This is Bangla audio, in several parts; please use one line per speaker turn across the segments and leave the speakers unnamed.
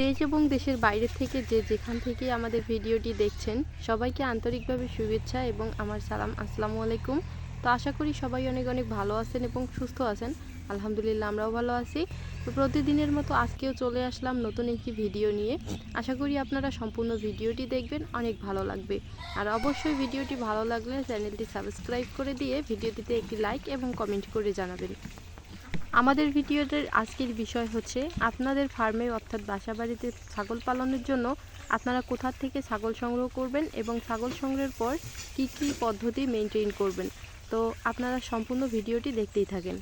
দেশ এবং দেশের বাইরে থেকে যে যেখান থেকে আমাদের ভিডিওটি দেখছেন, সবাইকে আন্তরিকভাবে শুভেচ্ছা এবং আমার সালাম, আসসালামু আলাইকুম। তো আশা করি সবাই অনেক অনেক ভালো আছেন এবং সুস্থ আছেন। আলহামদুলিল্লাহ আমরাও ভালো আছি। তো প্রতিদিনের মতো আজকেও চলে আসলাম নতুন একটি ভিডিও নিয়ে। আশা করি আপনারা সম্পূর্ণ ভিডিওটি দেখবেন, অনেক ভালো লাগবে। আর অবশ্যই ভিডিওটি ভালো লাগলে চ্যানেলটি সাবস্ক্রাইব করে দিয়ে ভিডিওটিতে একটি লাইক এবং কমেন্ট করে জানাবেন। আমাদের ভিডিওটির আজকের বিষয় হচ্ছে, আপনাদের ফার্মে অর্থাৎ বাসা বাড়িতে ছাগল পালনের জন্য আপনারা কোথা থেকে ছাগল সংগ্রহ করবেন এবং ছাগল সংগ্রহের পর কি কি পদ্ধতি মেনটেন করবেন। তো আপনারা সম্পূর্ণ ভিডিওটি দেখতেই থাকেন।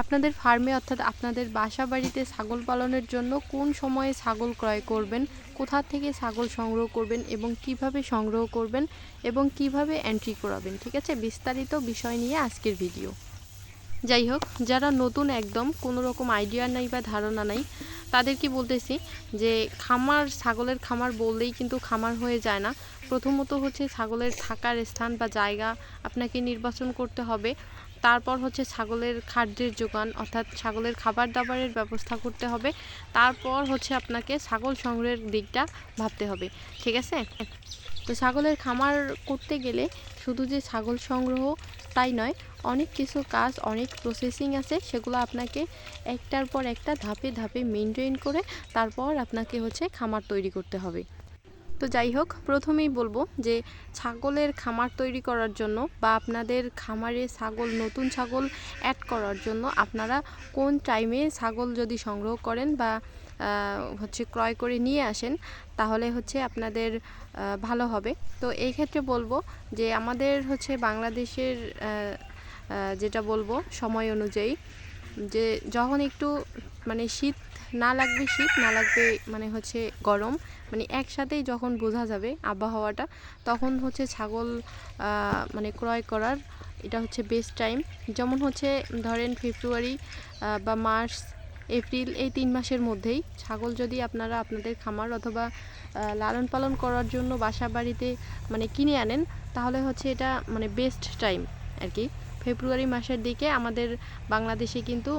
আপনাদের ফার্মে অর্থাৎ আপনাদের বাসা বাড়িতে ছাগল পালনের জন্য কোন সময়ে ছাগল ক্রয় করবেন, কোথা থেকে ছাগল সংগ্রহ করবেন এবং কীভাবে সংগ্রহ করবেন এবং কীভাবে এন্ট্রি করাবেন, ঠিক আছে? বিস্তারিত বিষয় নিয়ে আজকের ভিডিও। যাই হোক যারা নতুন একদম, কোনো রকম আইডিয়া নাই বা ধারণা নাই, তাদেরকে বলতেছি যে খামার, ছাগলের খামার বললেই কিন্তু খামার হয়ে যায় না। প্রথমত হচ্ছে ছাগলের থাকার স্থান বা জায়গা আপনাকে নির্বাচন করতে হবে। তারপর হচ্ছে ছাগলের খাদ্যের যোগান, অর্থাৎ ছাগলের খাবার দাবারের ব্যবস্থা করতে হবে। তারপর হচ্ছে আপনাকে ছাগল সংগ্রহের দিকটা ভাবতে হবে, ঠিক আছে? তো ছাগলের খামার করতে গেলে শুধু যে ছাগল সংগ্রহ তাই নয়, অনেক কিছু কাজ, অনেক প্রসেসিং আছে, সেগুলো আপনাকে একটার পর একটা ধাপে ধাপে মেনটেন করে তারপর আপনাকে হচ্ছে খামার তৈরি করতে হবে। তো যাই হোক, প্রথমেই বলব যে ছাগলের খামার তৈরি করার জন্য বা আপনাদের খামারে ছাগল, নতুন ছাগল অ্যাড করার জন্য আপনারা কোন টাইমে ছাগল যদি সংগ্রহ করেন বা হচ্ছে ক্রয় করে নিয়ে আসেন, তাহলে হচ্ছে আপনাদের ভালো হবে। তো এই ক্ষেত্রে বলব যে আমাদের হচ্ছে বাংলাদেশের যেটা বলব সময় অনুযায়ী, যে যখন একটু মানে শীত না লাগবে, শীত না লাগবে মানে হচ্ছে গরম মানে একসাথেই যখন বোঝা যাবে আবহাওয়াটা, তখন হচ্ছে ছাগল মানে ক্রয় করার এটা হচ্ছে বেস্ট টাইম যেমন হচ্ছে ধরেন ফেব্রুয়ারি বা মার্চ এপ্রিল এই তিন মাসের মধ্যেই। ছাগল যদি আপনারা আপনাদের খামার অথবা লালন পালন করার জন্য বাসা বাড়িতে মানে কিনে আনেন, তাহলে হচ্ছে এটা মানে বেস্ট টাইম আর কি ফেব্রুয়ারি মাসের দিকে আমাদের বাংলাদেশে কিন্তু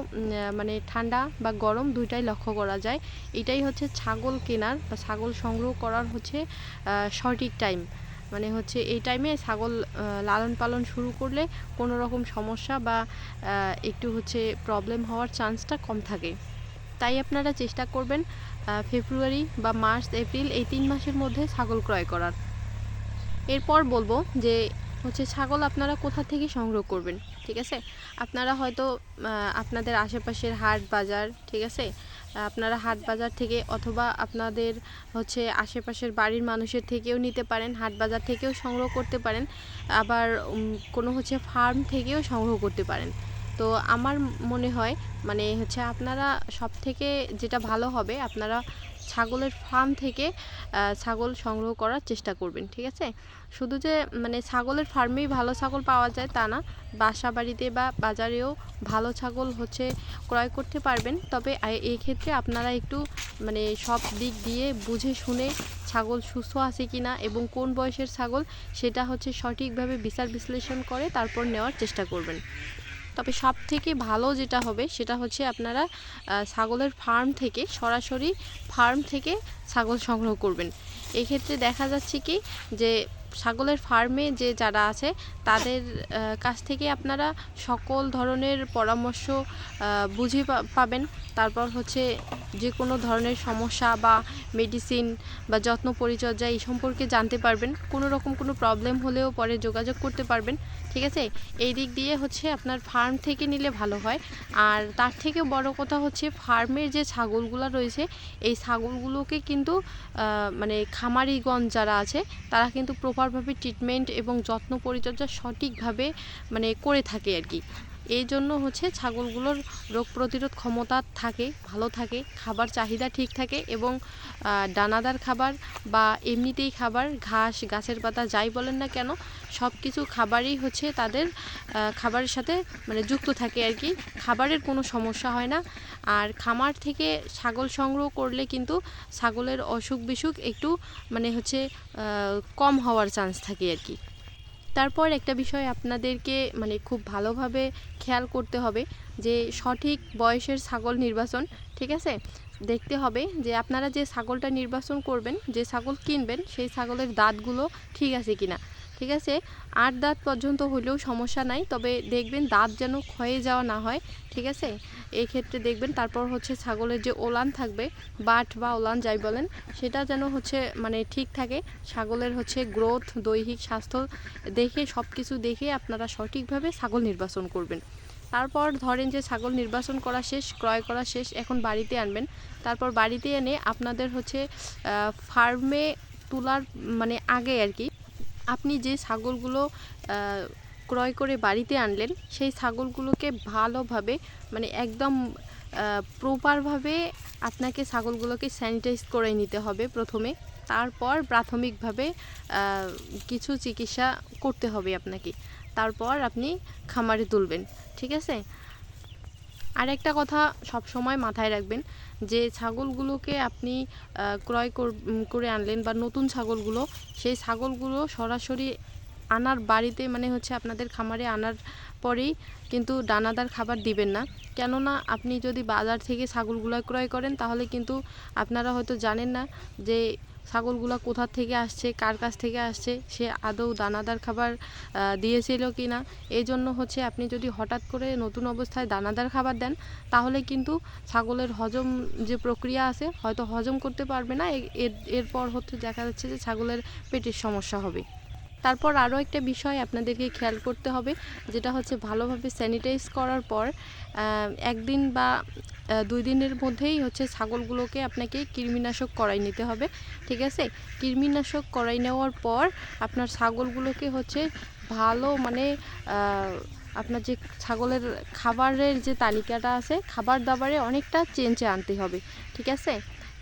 মানে ঠান্ডা বা গরম দুইটাই লক্ষ্য করা যায়। এটাই হচ্ছে ছাগল কেনার বা ছাগল সংগ্রহ করার হচ্ছে সঠিক টাইম মানে হচ্ছে এই টাইমে ছাগল লালন পালন শুরু করলে কোনো রকম সমস্যা বা একটু হচ্ছে প্রবলেম হওয়ার চান্সটা কম থাকে। তাই আপনারা চেষ্টা করবেন ফেব্রুয়ারি বা মার্চ এপ্রিল এই তিন মাসের মধ্যে ছাগল ক্রয় করার। এরপর বলব যে হচ্ছে ছাগল আপনারা কোথা থেকে সংগ্রহ করবেন? ঠিক আছে? আপনারা হয়তো আপনাদের আশেপাশের হাট বাজার, ঠিক আছে? আপনারা হাট বাজার থেকে অথবা আপনাদের হচ্ছে আশেপাশের বাড়ির মানুষের থেকেও নিতে পারেন, হাট বাজার থেকেও সংগ্রহ করতে পারেন, আবার কোনো হচ্ছে ফার্ম থেকেও সংগ্রহ করতে পারেন। তো আমার মনে হয় মানে হচ্ছে আপনারা সব থেকে যেটা ভালো হবে, আপনারা ছাগলের ফার্ম থেকে ছাগল সংগ্রহ করার চেষ্টা করবেন, ঠিক আছে? শুধু যে মানে ছাগলের ফার্মেই ভালো ছাগল পাওয়া যায় তা না বাসা বাড়িতে বা বাজারেও ভালো ছাগল হচ্ছে ক্রয় করতে পারবেন। তবে এই ক্ষেত্রে আপনারা একটু মানে সব দিক দিয়ে বুঝে শুনে ছাগল সুস্থ আছে কি না এবং কোন বয়সের ছাগল, সেটা হচ্ছে সঠিকভাবে বিচার বিশ্লেষণ করে তারপর নেওয়ার চেষ্টা করবেন। তবে সব থেকে ভালো যেটা হবে, সেটা হচ্ছে আপনারা ছাগলের ফার্ম থেকে, সরাসরি ফার্ম থেকে ছাগল সংগ্রহ করবেন। এক্ষেত্রে দেখা যাচ্ছে কি যে ছাগলের ফার্মে যে যারা আছে, তাদের কাছ থেকে আপনারা সকল ধরনের পরামর্শ বুঝে পাবেন। তারপর হচ্ছে যে কোনো ধরনের সমস্যা বা মেডিসিন বা যত্ন পরিচর্যা এই সম্পর্কে জানতে পারবেন। কোনো রকম কোনো প্রবলেম হলেও পরে যোগাযোগ করতে পারবেন, ঠিক আছে? এই দিক দিয়ে হচ্ছে আপনার ফার্ম থেকে নিলে ভালো হয়। আর তার থেকে বড় কথা হচ্ছে ফার্মের যে ছাগলগুলো রয়েছে, এই ছাগলগুলোকে কিন্তু মানে খামারিগঞ্জ যারা আছে, তারা কিন্তু প্রপারভাবে ট্রিটমেন্ট এবং যত্ন পরিচর্যা সঠিকভাবে মানে করে থাকে আর কি। এই জন্য হচ্ছে ছাগলগুলোর রোগ প্রতিরোধ ক্ষমতা থাকে, ভালো থাকে, খাবার চাহিদা ঠিক থাকে এবং দানাদার খাবার বা এমনিতেই খাবার, ঘাস, গাছের পাতা যাই বলেন না কেন সব কিছু খাবারই হচ্ছে তাদের খাবারের সাথে মানে যুক্ত থাকে আর কি। খাবারের কোনো সমস্যা হয় না। আর খামার থেকে ছাগল সংগ্রহ করলে কিন্তু ছাগলের অসুখ বিসুখ একটু মানে হচ্ছে কম হওয়ার চান্স থাকে আর কি। তারপর একটা বিষয় আপনাদেরকে মানে খুব ভালোভাবে খেয়াল করতে হবে যে সঠিক বয়সের ছাগল নির্বাচন, ঠিক আছে? দেখতে হবে যে আপনারা যে ছাগলটা নির্বাচন করবেন, যে ছাগল কিনবেন, সেই ছাগলের দাঁতগুলো ঠিক আছে কিনা। ঠিক আছে? আট দাঁত পর্যন্ত হলেও সমস্যা নাই, তবে দেখবেন দাঁত যেন ক্ষয়ে যাওয়া না হয়। ঠিক আছে? এই ক্ষেত্রে দেখবেন তারপর হচ্ছে ছাগলের যে ওলান থাকবে, বাট বা ওলান যাই বলেন, সেটা যেন হচ্ছে মানে ঠিক থাকে। ছাগলের হচ্ছে গ্রোথ, দৈহিক স্বাস্থ্য দেখে সব কিছু দেখে আপনারা সঠিকভাবে ছাগল নির্বাচন করবেন। তারপর ধরেন যে ছাগল নির্বাচন করা শেষ, ক্রয় করা শেষ, এখন বাড়িতে আনবেন। তারপর বাড়িতে এনে আপনাদের হচ্ছে ফার্মে তোলার মানে আগে আর কি, আপনি যে ছাগলগুলো ক্রয় করে বাড়িতে আনলেন, সেই ছাগলগুলোকে ভালোভাবে মানে একদম প্রপারভাবে আপনাকে ছাগলগুলোকে স্যানিটাইজ করে নিতে হবে প্রথমে। তারপর প্রাথমিকভাবে কিছু চিকিৎসা করতে হবে আপনাকে। তারপর আপনি খামারে তুলবেন, ঠিক আছে? আর একটা কথা সব সময় মাথায় রাখবেন, যে ছাগলগুলোকে আপনি ক্রয় কর- আনলেন বা নতুন ছাগলগুলো, সেই ছাগলগুলো সরাসরি আনার বাড়িতে মানে হচ্ছে আপনাদের খামারে আনার পরেই কিন্তু দানাদার খাবার দিবেন না। কেননা আপনি যদি বাজার থেকে ছাগলগুলো ক্রয় করেন, তাহলে কিন্তু আপনারা হয়তো জানেন না যে ছাগলগুলো কোথা থেকে আসছে, কার কাছ থেকে আসছে, সে আদৌ দানাদার খাবার দিয়েছিল কি না? এই জন্য হচ্ছে আপনি যদি হঠাৎ করে নতুন অবস্থায় দানাদার খাবার দেন, তাহলে কিন্তু ছাগলের হজম যে প্রক্রিয়া আছে, হয়তো হজম করতে পারবে না। এর, এরপর হচ্ছে দেখা যাচ্ছে যে ছাগলের পেটের সমস্যা হবে। তারপর আরও একটা বিষয় আপনাদেরকে খেয়াল করতে হবে, যেটা হচ্ছে ভালোভাবে স্যানিটাইজ করার পর একদিন বা দুই দিনের মধ্যেই হচ্ছে ছাগলগুলোকে আপনাকে কৃমিনাশক করাই নিতে হবে, ঠিক আছে? কৃমিনাশক করাই নেওয়ার পর আপনার ছাগলগুলোকে হচ্ছে ভালো মানে আপনার যে ছাগলের খাবারের যে তালিকাটা আছে, খাবার দাবারে অনেকটা চেঞ্জে আনতে হবে, ঠিক আছে?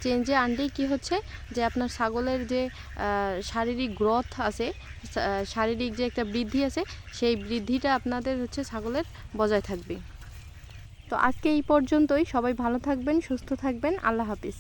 চেঞ্জে আনলেই কি হচ্ছে? যে আপনার ছাগলের যে শারীরিক গ্রোথ আছে শারীরিক যে একটা বৃদ্ধি আছে, সেই বৃদ্ধিটা আপনাদের হচ্ছে ছাগলের বজায় থাকবে। তো আজকে এই পর্যন্তই। সবাই ভালো থাকবেন, সুস্থ থাকবেন। আল্লাহ হাফিজ।